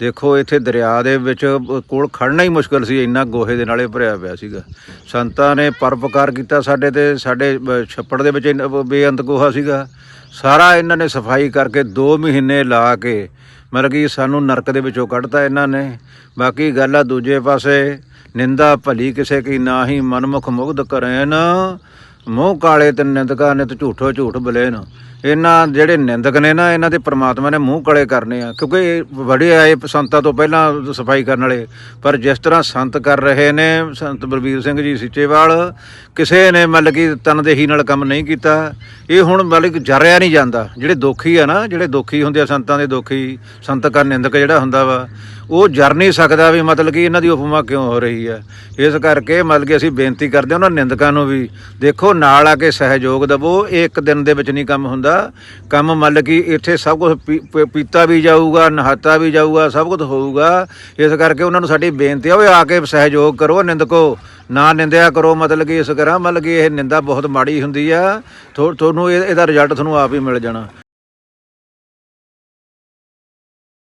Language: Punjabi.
ਦੇਖੋ, ਇੱਥੇ ਦਰਿਆ ਦੇ ਵਿੱਚ ਕੋਲ ਖੜਨਾ ਹੀ ਮੁਸ਼ਕਲ ਸੀ, ਇੰਨਾ ਗੋਹੇ ਦੇ ਨਾਲੇ ਭਰਿਆ ਪਿਆ ਸੀਗਾ। ਸੰਤਾਂ ਨੇ ਪਰਪਕਾਰ ਕੀਤਾ ਸਾਡੇ ਤੇ, ਸਾਡੇ ਛੱਪੜ ਦੇ ਵਿੱਚ ਬੇਅੰਤ ਗੋਹਾ ਸੀਗਾ। ਸਾਰਾ ਇਹਨਾਂ ਨੇ ਸਫ਼ਾਈ ਕਰਕੇ 2 ਮਹੀਨੇ ਲਾ ਕੇ, ਮਤਲਬ ਕਿ ਸਾਨੂੰ ਨਰਕ ਦੇ ਵਿੱਚੋਂ ਕੱਢਤਾ ਇਹਨਾਂ ਨੇ। ਬਾਕੀ ਗੱਲ ਆ ਦੂਜੇ ਪਾਸੇ, ਨਿੰਦਾ ਭਲੀ ਕਿਸੇ ਕੀ ਨਾ ਹੀ ਮਨਮੁਖ ਮੁਗਧ ਕਰੈਨ। ਮੂੰਹ ਕਾਲੇ ਤੇ ਨੇ ਨਿਤ ਝੂਠੋ ਝੂਠ ਬਲੇਨ। ਇਹਨਾਂ ਜਿਹੜੇ ਨਿੰਦਕ ਨੇ ਨਾ, ਇਹਨਾਂ ਦੇ ਪ੍ਰਮਾਤਮਾ ਨੇ ਮੂੰਹ ਕਾਲੇ ਕਰਨੇ ਆ। ਕਿਉਂਕਿ ਇਹ ਬੜੇ ਆਏ ਸੰਤਾਂ ਤੋਂ ਪਹਿਲਾਂ ਸਫ਼ਾਈ ਕਰਨ ਵਾਲੇ। ਪਰ ਜਿਸ ਤਰ੍ਹਾਂ ਸੰਤ ਕਰ ਰਹੇ ਨੇ, ਸੰਤ ਬਲਬੀਰ ਸਿੰਘ ਜੀ ਸਿੱਚੇਵਾਲ, ਕਿਸੇ ਨੇ ਮਤਲਬ ਕਿ ਤਨਦੇਹੀ ਨਾਲ ਕੰਮ ਨਹੀਂ ਕੀਤਾ। ਇਹ ਹੁਣ ਮਤਲਬ ਕਿ ਜਰਿਆ ਨਹੀਂ ਜਾਂਦਾ। ਜਿਹੜੇ ਦੋਖੀ ਆ ਨਾ, ਜਿਹੜੇ ਦੋਖੀ ਹੁੰਦੇ ਆ, ਸੰਤਾਂ ਦੇ ਦੋਖੀ, ਸੰਤ ਕਰ ਨਿੰਦਕ ਜਿਹੜਾ ਹੁੰਦਾ ਵਾ ਉਹ ਜਰ ਨਹੀਂ ਸਕਦਾ ਵੀ ਮਤਲਬ ਕਿ ਇਹਨਾਂ ਦੀ ਉਪਮਾ ਕਿਉਂ ਹੋ ਰਹੀ ਹੈ। ਇਸ ਕਰਕੇ ਮਤਲਬ ਕਿ ਅਸੀਂ ਬੇਨਤੀ ਕਰਦੇ ਹਾਂ ਉਹਨਾਂ ਨਿੰਦਕਾਂ ਨੂੰ ਵੀ ਦੇਖੋ, ਨਾਲ ਆ ਕੇ ਸਹਿਯੋਗ ਦਵੋ, ਇਹ ਇੱਕ ਦਿਨ ਦੇ ਵਿੱਚ ਨਹੀਂ ਕੰਮ ਹੁੰਦਾ। ਕੰਮ ਮਤਲਬ ਕਿ ਇੱਥੇ ਸਭ ਕੁਝ ਪੀਤਾ ਵੀ ਜਾਊਗਾ, ਨਹਾਤਾ ਵੀ ਜਾਊਗਾ, ਸਭ ਕੁਝ ਹੋਊਗਾ। ਇਸ ਕਰਕੇ ਉਹਨਾਂ ਨੂੰ ਸਾਡੀ ਬੇਨਤੀ ਆ ਉਹ ਆ ਕੇ ਸਹਿਯੋਗ ਕਰੋ, ਨਿੰਦਕੋ। ਨਾ ਨਿੰਦਿਆ ਕਰੋ, ਮਤਲਬ ਕਿ ਇਸ ਕਰਾਂ ਮਤਲਬ ਕਿ ਇਹ ਨਿੰਦਾ ਬਹੁਤ ਮਾੜੀ ਹੁੰਦੀ ਆ। ਥੋ- ਤੁਹਾਨੂੰ ਇਹ- ਇਹਦਾ ਰਿਜ਼ਲਟ ਤੁਹਾਨੂੰ ਆਪ ਹੀ ਮਿਲ ਜਾਣਾ।